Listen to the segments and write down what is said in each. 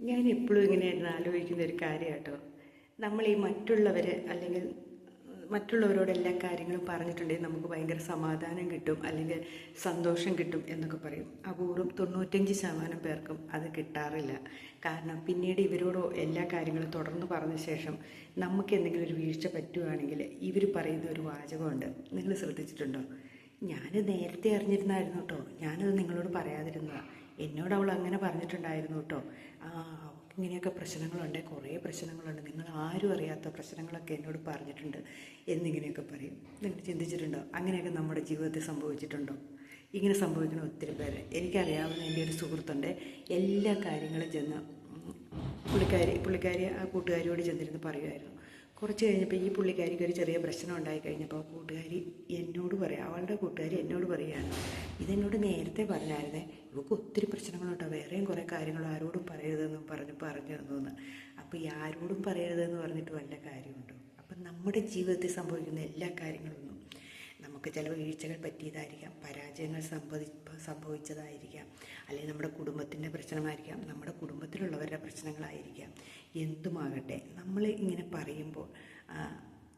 ഞാൻ എപ്പോഴും ഇങ്ങനെയായിരുന്നു ആലോചിക്കുന്ന ഒരു കാര്യം കേട്ടോ നമ്മൾ ഈ മറ്റുള്ളവർ അല്ലെങ്കിൽ മറ്റുള്ളവരോട് എല്ലാ കാര്യങ്ങളും പറഞ്ഞിട്ടുണ്ടെങ്കിൽ നമുക്ക് ഭയങ്കര സമാധാനം കിട്ടും അല്ലെങ്കിൽ സന്തോഷം കിട്ടും എന്നൊക്കെ പറയും. അപൂർവം തൊണ്ണൂറ്റഞ്ച് ശതമാനം പേർക്കും അത് കിട്ടാറില്ല. കാരണം പിന്നീട് ഇവരോട് എല്ലാ കാര്യങ്ങളും തുടർന്ന് പറഞ്ഞ ശേഷം നമുക്ക് എന്തെങ്കിലും ഒരു വീഴ്ച പറ്റുകയാണെങ്കിൽ ഇവർ പറയുന്ന ഒരു വാചകമുണ്ട്. നിങ്ങൾ ശ്രദ്ധിച്ചിട്ടുണ്ടോ? ഞാൻ നേരത്തെ അറിഞ്ഞിരുന്നായിരുന്നു കേട്ടോ. ഞാനത് നിങ്ങളോട് പറയാതിരുന്നതാണ് എന്നോട് അവൾ അങ്ങനെ പറഞ്ഞിട്ടുണ്ടായിരുന്നു കേട്ടോ. ഇങ്ങനെയൊക്കെ പ്രശ്നങ്ങളുണ്ട് കുറേ പ്രശ്നങ്ങളുണ്ട്. നിങ്ങൾ ആരും അറിയാത്ത പ്രശ്നങ്ങളൊക്കെ എന്നോട് പറഞ്ഞിട്ടുണ്ട് എന്നിങ്ങനെയൊക്കെ പറയും. നിങ്ങൾ ചിന്തിച്ചിട്ടുണ്ടോ? അങ്ങനെയൊക്കെ നമ്മുടെ ജീവിതത്തിൽ സംഭവിച്ചിട്ടുണ്ടോ? ഇങ്ങനെ സംഭവിക്കുന്ന ഒത്തിരി പേര്. എനിക്കറിയാവുന്ന എന്റെ ഒരു സുഹൃത്തുണ്ട്. എല്ലാ കാര്യങ്ങളും ചെന്ന് പുള്ളിക്കാരി പുള്ളിക്കാരി ആ കൂട്ടുകാരിയോട് ചെന്നിരുന്ന് പറയുമായിരുന്നു. കുറച്ച് കഴിഞ്ഞപ്പോൾ ഈ പുള്ളിക്കാരിക്ക് ഒരു ചെറിയ പ്രശ്നം ഉണ്ടായി കഴിഞ്ഞപ്പോൾ കൂട്ടുകാരി എന്നോട് പറയാം അവളുടെ കൂട്ടുകാരി എന്നോട് പറയുകയാണ് ഇതെന്നോട് നേരത്തെ പറഞ്ഞായിരുന്നേ ഇവൾക്ക് ഒത്തിരി പ്രശ്നങ്ങളുണ്ടോ വേറെയും കുറേ കാര്യങ്ങൾ ആരോടും പറയരുതെന്നും പറഞ്ഞ് പറഞ്ഞു തന്നു അപ്പോൾ ഈ ആരോടും പറയരുതെന്ന് പറഞ്ഞിട്ട് വല്ല കാര്യമുണ്ടോ? അപ്പം നമ്മുടെ ജീവിതത്തിൽ സംഭവിക്കുന്ന എല്ലാ കാര്യങ്ങളൊന്നും നമുക്ക് ചില വീഴ്ചകൾ പറ്റിയതായിരിക്കാം പരാജയങ്ങൾ സംഭവി സംഭവിച്ചതായിരിക്കാം അല്ലെങ്കിൽ നമ്മുടെ കുടുംബത്തിന്റെ പ്രശ്നമായിരിക്കാം നമ്മുടെ കുടുംബത്തിലുള്ളവരുടെ പ്രശ്നങ്ങളായിരിക്കാം എന്തുമാകട്ടെ നമ്മൾ ഇങ്ങനെ പറയുമ്പോൾ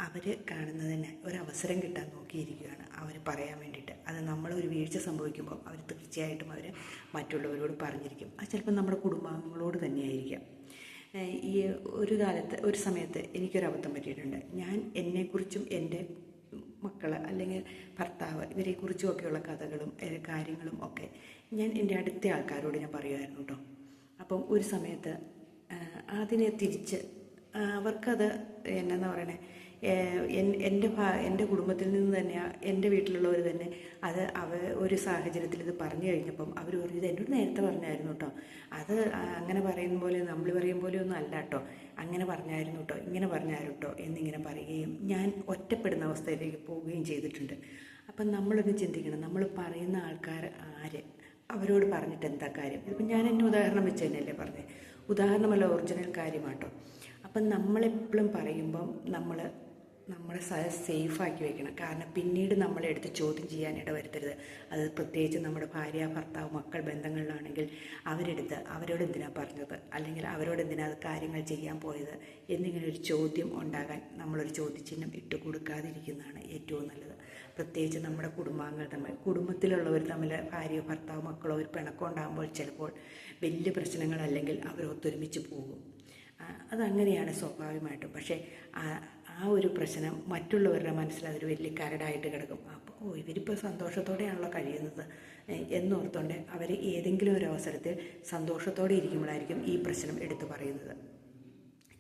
അവർ കാണുന്നതിന് ഒരവസരം കിട്ടാൻ നോക്കിയിരിക്കുകയാണ് അവർ പറയാൻ വേണ്ടിയിട്ട്. അത് നമ്മളൊരു വീഴ്ച സംഭവിക്കുമ്പോൾ അവർ തീർച്ചയായിട്ടും അവർ മറ്റുള്ളവരോട് പറഞ്ഞിരിക്കും. അത് ചിലപ്പോൾ നമ്മുടെ കുടുംബാംഗങ്ങളോട് തന്നെയായിരിക്കാം. ഈ ഒരു കാലത്ത് ഒരു സമയത്ത് എനിക്കൊരബദ്ധം പറ്റിയിട്ടുണ്ട്. ഞാൻ എന്നെക്കുറിച്ചും എന്റെ മക്കൾ അല്ലെങ്കിൽ ഭർത്താവ് ഇവരെക്കുറിച്ചുമൊക്കെയുള്ള കഥകളും കാര്യങ്ങളും ഒക്കെ ഞാൻ എന്റെ അടുത്ത ആൾക്കാരോട് ഞാൻ പറയുമായിരുന്നു കേട്ടോ അപ്പം ഒരു സമയത്ത് അതിനെ തിരിച്ച് അവർക്കത് എന്നാ പറയണേ എന്റെ എന്റെ കുടുംബത്തിൽ നിന്ന് തന്നെ എന്റെ വീട്ടിലുള്ളവർ തന്നെ അത് അവ ഒരു സാഹചര്യത്തിൽ ഇത് പറഞ്ഞു കഴിഞ്ഞപ്പം അവർ പറഞ്ഞു ഇത് എന്നോട് നേരത്തെ പറഞ്ഞായിരുന്നു കേട്ടോ അത് അങ്ങനെ പറയുന്ന പോലെ നമ്മൾ പറയും പോലെ ഒന്നും അല്ല കേട്ടോ അങ്ങനെ പറഞ്ഞായിരുന്നു കേട്ടോ ഇങ്ങനെ പറഞ്ഞായിരുന്നു കേട്ടോ എന്നിങ്ങനെ പറയുകയും ഞാൻ ഒറ്റപ്പെടുന്ന അവസ്ഥയിലേക്ക് പോവുകയും ചെയ്തിട്ടുണ്ട്. അപ്പം നമ്മളൊന്ന് ചിന്തിക്കണം നമ്മൾ പറയുന്ന ആൾക്കാർ ആര്? അവരോട് പറഞ്ഞിട്ട് എന്താ കാര്യം? ഇപ്പം ഞാൻ എന്നെ ഉദാഹരണം വെച്ച് തന്നെയല്ലേ പറഞ്ഞത്. ഉദാഹരണമല്ല ഒറിജിനൽ കാര്യമാട്ടോ അപ്പം നമ്മളെപ്പോഴും പറയുമ്പം നമ്മൾ നമ്മളെ സ്ഥലം സേഫാക്കി വെക്കണം. കാരണം പിന്നീട് നമ്മളെ എടുത്ത് ചോദ്യം ചെയ്യാൻ ഇടവരുത്തരുത്. അത് പ്രത്യേകിച്ച് നമ്മുടെ ഭാര്യ ഭർത്താവ് മക്കൾ ബന്ധങ്ങളിലാണെങ്കിൽ അവരെടുത്ത് അവരോട് എന്തിനാണ് പറഞ്ഞത്? അല്ലെങ്കിൽ അവരോട് എന്തിനാ കാര്യങ്ങൾ ചെയ്യാൻ പോയത്? എന്നിങ്ങനെ ഒരു ചോദ്യം ഉണ്ടാകാൻ നമ്മളൊരു ചോദ്യചിഹ്നം ഇട്ട് കൊടുക്കാതിരിക്കുന്നതാണ് ഏറ്റവും നല്ലത്. പ്രത്യേകിച്ച് നമ്മുടെ കുടുംബാംഗങ്ങൾ തമ്മിൽ. കുടുംബത്തിലുള്ളവർ തമ്മിൽ ഭാര്യ ഭർത്താവ് മക്കളോ ഒരു പിണക്കം ഉണ്ടാകുമ്പോൾ ചിലപ്പോൾ വലിയ പ്രശ്നങ്ങളല്ലെങ്കിൽ അവർ ഒത്തൊരുമിച്ച് പോകും. അതങ്ങനെയാണ് സ്വാഭാവികമായിട്ടും. പക്ഷേ ആ ഒരു പ്രശ്നം മറ്റുള്ളവരുടെ മനസ്സിൽ അതൊരു വലിയ കരടായിട്ട് കിടക്കും. അപ്പോൾ ഓ ഇവരിപ്പോൾ സന്തോഷത്തോടെയാണല്ലോ കഴിയുന്നത്. എന്നോർത്തോണ്ട് അവർ ഏതെങ്കിലും ഒരു അവസരത്തിൽ സന്തോഷത്തോടെ ഇരിക്കുമ്പോഴായിരിക്കും ഈ പ്രശ്നം എടുത്തു പറയുന്നത്.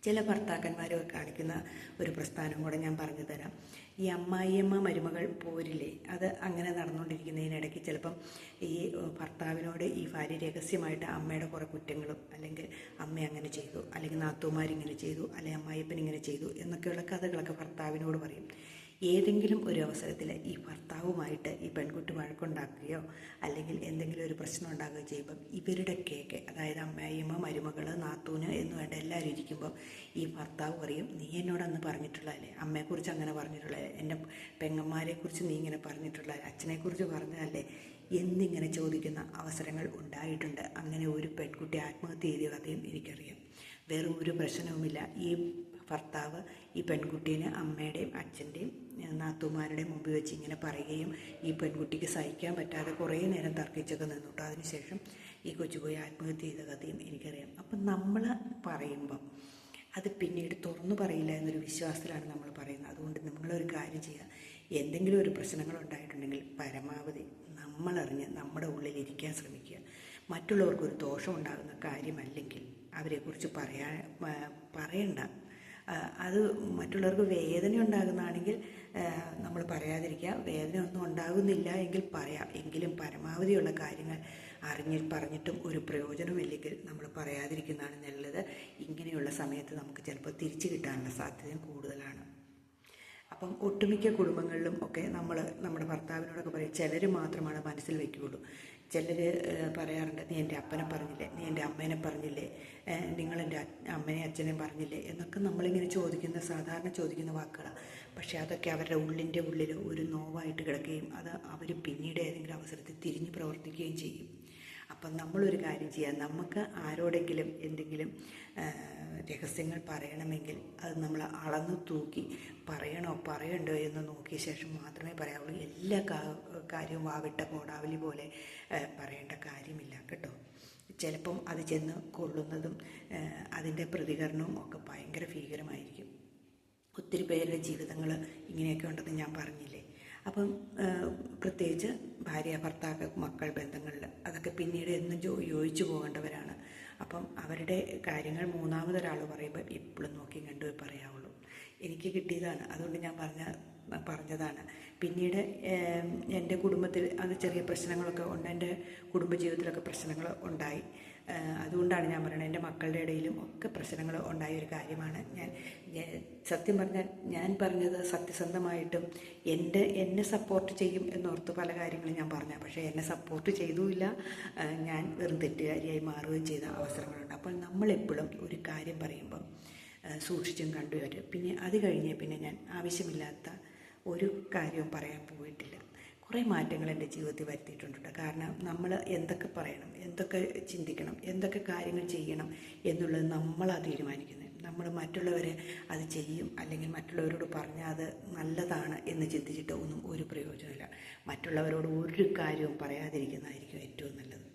ചില ഭർത്താക്കന്മാർ കാണിക്കുന്ന ഒരു പ്രസ്ഥാനം കൂടെ ഞാൻ പറഞ്ഞു തരാം. ഈ അമ്മായിയമ്മ മരുമകൾ പോരില്ലേ? അത് അങ്ങനെ നടന്നുകൊണ്ടിരിക്കുന്നതിനിടയ്ക്ക് ചിലപ്പം ഈ ഭർത്താവിനോട് ഈ ഭാര്യ രഹസ്യമായിട്ട് അമ്മയുടെ കുറേ കുറ്റങ്ങളും അല്ലെങ്കിൽ അമ്മ അങ്ങനെ ചെയ്തു അല്ലെങ്കിൽ നാത്തൂമാരിങ്ങനെ ചെയ്തു അല്ലെങ്കിൽ അമ്മായിപ്പൻ ഇങ്ങനെ ചെയ്തു എന്നൊക്കെയുള്ള കഥകളൊക്കെ ഭർത്താവിനോട് പറയും. ഏതെങ്കിലും ഒരു അവസരത്തിൽ ഈ ഭർത്താവുമായിട്ട് ഈ പെൺകുട്ടി വഴക്കുണ്ടാക്കുകയോ അല്ലെങ്കിൽ എന്തെങ്കിലും ഒരു പ്രശ്നം ഉണ്ടാകുകയോ ചെയ്യുമ്പം ഇവരുടെ കേക്ക് അതായത് അമ്മായിമ്മ മരുമകൾ നാത്തൂന് എന്ന് വേണ്ട എല്ലാവരും ഇരിക്കുമ്പോൾ ഈ ഭർത്താവ് പറയും നീ എന്നോട് അന്ന് പറഞ്ഞിട്ടുള്ളതല്ലേ? അമ്മയെക്കുറിച്ച് അങ്ങനെ പറഞ്ഞിട്ടുള്ളതല്ലേ? എന്റെ പെങ്ങന്മാരെക്കുറിച്ച് നീ ഇങ്ങനെ പറഞ്ഞിട്ടുള്ളതല്ലേ? അച്ഛനെക്കുറിച്ച് പറഞ്ഞതല്ലേ? എന്നിങ്ങനെ ചോദിക്കുന്ന അവസരങ്ങൾ ഉണ്ടായിട്ടുണ്ട്. അങ്ങനെ ഒരു പെൺകുട്ടി ആത്മഹത്യ ചെയ്ത കഥയും എനിക്കറിയാം. വേറെ ഒരു പ്രശ്നവുമില്ല. ഈ ഭർത്താവ് ഈ പെൺകുട്ടീനെ അമ്മയുടെയും അച്ഛന്റെയും നാത്തുമാരുടെയും മുമ്പിൽ വെച്ച് ഇങ്ങനെ പറയുകയും ഈ പെൺകുട്ടിക്ക് സഹിക്കാൻ പറ്റാതെ കുറേ നേരം തർക്കിച്ചൊക്കെ നിന്നിട്ടു. അതിനുശേഷം ഈ കൊച്ചുപോയി ആത്മഹത്യ ചെയ്ത കഥയും എനിക്കറിയാം. അപ്പം നമ്മൾ പറയുമ്പം അത് പിന്നീട് തുറന്നു പറയില്ല എന്നൊരു വിശ്വാസത്തിലാണ് നമ്മൾ പറയുന്നത്. അതുകൊണ്ട് നിങ്ങളൊരു കാര്യം ചെയ്യുക. എന്തെങ്കിലും ഒരു പ്രശ്നങ്ങൾ ഉണ്ടായിട്ടുണ്ടെങ്കിൽ പരമാവധി നമ്മളറിഞ്ഞ് നമ്മുടെ ഉള്ളിൽ ഇരിക്കാൻ ശ്രമിക്കുക. മറ്റുള്ളവർക്കൊരു ദോഷം ഉണ്ടാകുന്ന കാര്യമല്ലെങ്കിൽ അവരെക്കുറിച്ച് പറയാ പറയണ്ട. അത് മറ്റുള്ളവർക്ക് വേദന ഉണ്ടാകുന്നതാണെങ്കിൽ നമ്മൾ പറയാതിരിക്കുക. വേദന ഒന്നും ഉണ്ടാകുന്നില്ല എങ്കിൽ പറയാം. എങ്കിലും പരമാവധിയുള്ള കാര്യങ്ങൾ അറിഞ്ഞ് പറഞ്ഞിട്ടും ഒരു പ്രയോജനമില്ലെങ്കിൽ നമ്മൾ പറയാതിരിക്കുന്നതാണ് നല്ലത്. ഇങ്ങനെയുള്ള സമയത്ത് നമുക്ക് ചിലപ്പോൾ തിരിച്ചു കിട്ടാനുള്ള സാധ്യതയും കൂടുതലാണ്. അപ്പം ഒട്ടുമിക്ക കുടുംബങ്ങളിലും ഒക്കെ നമ്മൾ നമ്മുടെ ഭർത്താവിനോടൊക്കെ പറയും ചിലർ മാത്രമാണ് മനസ്സിൽ വയ്ക്കുകയുള്ളൂ. ചിലർ പറയാറുണ്ട് നീ എന്റെ അപ്പനെ പറഞ്ഞില്ലേ? നീ എന്റെ അമ്മേനെ പറഞ്ഞില്ലേ? നിങ്ങളെന്റെ അമ്മനെ അച്ഛനെ പറഞ്ഞില്ലേ? എന്നൊക്കെ നമ്മളിങ്ങനെ ചോദിക്കുന്ന സാധാരണ ചോദിക്കുന്ന വാക്കുകളാണ് പക്ഷേ അതൊക്കെ അവരുടെ ഉള്ളിന്റെ ഉള്ളിൽ ഒരു നോവായിട്ട് കിടക്കുകയും അത് അവർ പിന്നീട് ഏതെങ്കിലും അവസരത്തിൽ തിരിഞ്ഞ് പ്രവർത്തിക്കുകയും ചെയ്യും. അപ്പം നമ്മളൊരു കാര്യം ചെയ്യാം. നമുക്ക് ആരോടെങ്കിലും എന്തെങ്കിലും രഹസ്യങ്ങൾ പറയണമെങ്കിൽ അത് നമ്മൾ അളന്നു തൂക്കി പറയണോ പറയണ്ടോ എന്ന് നോക്കിയ ശേഷം മാത്രമേ പറയാവുള്ളൂ. എല്ലാ കാര്യവും വാവിട്ട കോടാവലി പോലെ പറയേണ്ട കാര്യമില്ല കേട്ടോ. ചിലപ്പം അത് ചെന്ന് കൊള്ളുന്നതും അതിന്റെ പ്രതികരണവും ഒക്കെ ഭയങ്കര ഭീകരമായിരിക്കും. ഒത്തിരി പേരുടെ ജീവിതങ്ങൾ ഇങ്ങനെയൊക്കെ ഉണ്ടെന്ന് ഞാൻ പറഞ്ഞില്ലേ? അപ്പം പ്രത്യേകിച്ച് ഭാര്യ ഭർത്താക്ക മക്കൾ ബന്ധങ്ങളിൽ അതൊക്കെ പിന്നീട് എന്നും ജോ യോജിച്ചു പോകേണ്ടവരാണ്. അപ്പം അവരുടെ കാര്യങ്ങൾ മൂന്നാമതൊരാൾ പറയുമ്പോൾ ഇപ്പോഴും നോക്കി കണ്ടു പറയാവുള്ളൂ. എനിക്ക് കിട്ടിയതാണ്. അതുകൊണ്ട് ഞാൻ പറഞ്ഞ പറഞ്ഞതാണ്. പിന്നീട് എന്റെ കുടുംബത്തിൽ അത് ചെറിയ പ്രശ്നങ്ങളൊക്കെ ഉണ്ട്. എന്റെ കുടുംബജീവിതത്തിലൊക്കെ പ്രശ്നങ്ങൾ ഉണ്ടായി. അതുകൊണ്ടാണ് ഞാൻ പറയുന്നത് എന്റെ മക്കളുടെ ഇടയിലും ഒക്കെ പ്രശ്നങ്ങൾ ഉണ്ടായ ഒരു കാര്യമാണ്. ഞാൻ സത്യം പറഞ്ഞാൽ ഞാൻ പറഞ്ഞത് സത്യസന്ധമായിട്ടും എന്റെ എന്നെ സപ്പോർട്ട് ചെയ്യും എന്നോർത്ത് പല കാര്യങ്ങളും ഞാൻ പറഞ്ഞു. പക്ഷേ എന്നെ സപ്പോർട്ട് ചെയ്തുമില്ല. ഞാൻ വെറും തെറ്റുകാരിയായി മാറുകയും ചെയ്ത അവസരങ്ങളുണ്ട്. അപ്പോൾ നമ്മളെപ്പോഴും ഒരു കാര്യം പറയുമ്പം സൂക്ഷിച്ചും കണ്ടുവരും പിന്നെ അത് കഴിഞ്ഞ് പിന്നെ ഞാൻ ആവശ്യമില്ലാത്ത ഒരു കാര്യവും പറയാൻ പോയിട്ടില്ല. കുറേ മാറ്റങ്ങൾ എന്റെ ജീവിതത്തിൽ വരുത്തിയിട്ടുണ്ട്. കാരണം നമ്മൾ എന്തൊക്കെ പറയണം എന്തൊക്കെ ചിന്തിക്കണം എന്തൊക്കെ കാര്യങ്ങൾ ചെയ്യണം എന്നുള്ളത് നമ്മളാണ് തീരുമാനിക്കുന്നത്. നമ്മൾ മറ്റുള്ളവരെ അത് ചെയ്യും അല്ലെങ്കിൽ മറ്റുള്ളവരോട് പറഞ്ഞാൽ അത് നല്ലതാണ് എന്ന് ചിന്തിച്ചിട്ട് ഒന്നും ഒരു പ്രയോജനമില്ല മറ്റുള്ളവരോട് ഒരു കാര്യവും പറയാതിരിക്കുന്നതായിരിക്കും ഏറ്റവും നല്ലത്.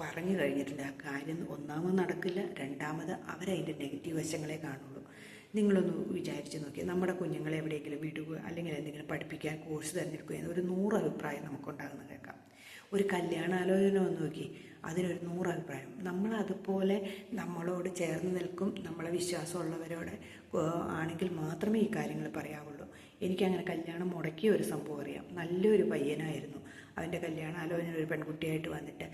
പറഞ്ഞു കഴിഞ്ഞിട്ടുണ്ട് ആ കാര്യം ഒന്നാമത് നടക്കില്ല. രണ്ടാമത് അവരതിന്റെ നെഗറ്റീവ് വശങ്ങളെ കാണുള്ളൂ. നിങ്ങളൊന്ന് വിചാരിച്ച് നോക്കി. നമ്മുടെ കുഞ്ഞുങ്ങളെ എവിടെയെങ്കിലും വിടുക അല്ലെങ്കിൽ എന്തെങ്കിലും പഠിപ്പിക്കാൻ കോഴ്സ് തിരഞ്ഞെടുക്കുക എന്ന് ഒരു നൂറ് അഭിപ്രായം നമുക്കുണ്ടാകുന്ന കേൾക്കാം. ഒരു കല്യാണാലോചന ഒന്ന് നോക്കി. അതിനൊരു നൂറ് അഭിപ്രായം. നമ്മൾ അതുപോലെ നമ്മളോട് ചേർന്ന് നിൽക്കും. നമ്മളെ വിശ്വാസമുള്ളവരോട് ആണെങ്കിൽ മാത്രമേ ഈ കാര്യങ്ങൾ പറയാവുള്ളൂ. എനിക്കങ്ങനെ കല്യാണം മുടക്കിയ ഒരു സംഭവം അറിയാം. നല്ലൊരു പയ്യനായിരുന്നു. അവന്റെ കല്യാണാലോചന ഒരു പെൺകുട്ടിയായിട്ട് വന്നിട്ട്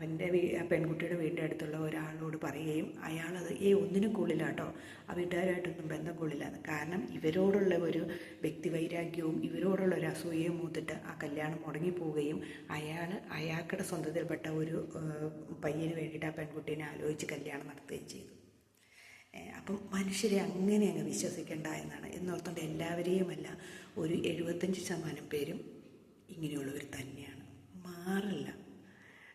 അവന്റെ വീ പെൺകുട്ടിയുടെ വീടിന്റെ അടുത്തുള്ള ഒരാളോട് പറയുകയും അയാളത് ഏ ഒന്നിനും കൊള്ളില്ലാട്ടോ ആ വീട്ടുകാരായിട്ടൊന്നും ബന്ധം കൊള്ളില്ലാന്ന് കാരണം ഇവരോടുള്ള ഒരു വ്യക്തിവൈരാഗ്യവും ഇവരോടുള്ള ഒരു അസൂയയും മൂത്തിട്ട് ആ കല്യാണം മുടങ്ങിപ്പോവുകയും അയാൾ അയാൾക്കുടെ സ്വന്തത്തിൽപ്പെട്ട ഒരു പയ്യന് വേണ്ടിയിട്ട് ആ പെൺകുട്ടീനെ ആലോചിച്ച് കല്യാണം നടത്തുകയും ചെയ്തു. അപ്പം മനുഷ്യരെ അങ്ങനെ അങ്ങ് വിശ്വസിക്കേണ്ട എന്നാണ്. എന്നോർത്തുകൊണ്ട് എല്ലാവരെയുമല്ല ഒരു എഴുപത്തഞ്ച് ശതമാനം പേരും ഇങ്ങനെയുള്ളവർ തന്നെയാണ്. മാറില്ല.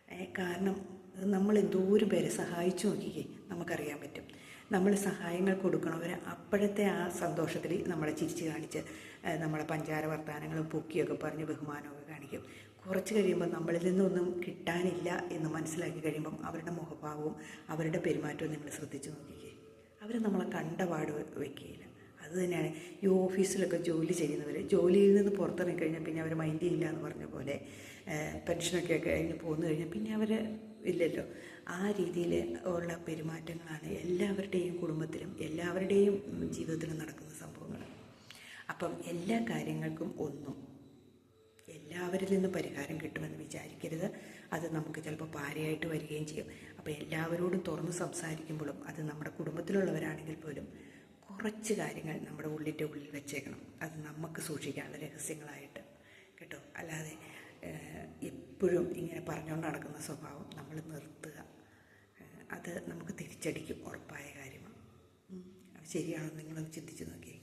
കാരണം നമ്മൾ എന്തോരം പേരെ സഹായിച്ചു നോക്കിക്കേ നമുക്കറിയാൻ പറ്റും. നമ്മൾ സഹായങ്ങൾ കൊടുക്കണവർ അപ്പോഴത്തെ ആ സന്തോഷത്തിൽ നമ്മളെ ചിരിച്ച് കാണിച്ച് നമ്മളെ പഞ്ചാര വർത്തമാനങ്ങളും പൊക്കിയൊക്കെ പറഞ്ഞ് ബഹുമാനമൊക്കെ കാണിക്കും. കുറച്ച് കഴിയുമ്പോൾ നമ്മളിൽ നിന്നൊന്നും കിട്ടാനില്ല എന്ന് മനസ്സിലാക്കി കഴിയുമ്പം അവരുടെ മുഖഭാവവും അവരുടെ പെരുമാറ്റവും നിങ്ങൾ ശ്രദ്ധിച്ചു നോക്കിക്കേ. അവർ നമ്മളെ കണ്ടപാട് വെക്കുകയില്ല അത് തന്നെയാണ്. ഈ ഓഫീസിലൊക്കെ ജോലി ചെയ്യുന്നവർ ജോലിയിൽ നിന്ന് പുറത്തിറങ്ങി കഴിഞ്ഞാൽ പിന്നെ അവർ മൈൻഡ് ഇല്ല എന്ന് പറഞ്ഞ പോലെ പെൻഷനൊക്കെ കഴിഞ്ഞ് പോന്നു കഴിഞ്ഞാൽ പിന്നെ അവർ ഇല്ലല്ലോ. ആ രീതിയിൽ ഉള്ള പെരുമാറ്റങ്ങളാണ് എല്ലാവരുടെയും കുടുംബത്തിലും എല്ലാവരുടെയും ജീവിതത്തിലും നടക്കുന്ന സംഭവങ്ങൾ അപ്പം എല്ലാ കാര്യങ്ങൾക്കും ഒന്നും എല്ലാവരിൽ നിന്നും പരിഹാരം കിട്ടുമെന്ന് വിചാരിക്കരുത്. അത് നമുക്ക് ചിലപ്പോൾ പാരയായിട്ട് വരികയും ചെയ്യും. അപ്പോൾ എല്ലാവരോടും തുറന്ന് സംസാരിക്കുമ്പോഴും അത് നമ്മുടെ കുടുംബത്തിലുള്ളവരാണെങ്കിൽ പോലും കുറച്ച് കാര്യങ്ങൾ നമ്മുടെ ഉള്ളിന്റെ ഉള്ളിൽ വെച്ചേക്കണം. അത് നമുക്ക് സൂക്ഷിക്കാനുള്ള രഹസ്യങ്ങളായിട്ട്. കേട്ടോ? അല്ലാതെ എപ്പോഴും ഇങ്ങനെ പറഞ്ഞുകൊണ്ട് നടക്കുന്ന സ്വഭാവം നമ്മൾ നിർത്തുക. അത് നമുക്ക് തിരിച്ചടിക്കും. ഉറപ്പായ കാര്യമാണ്. ശരിയാണോ നിങ്ങളൊന്ന് ചിന്തിച്ച് നോക്കിയേ.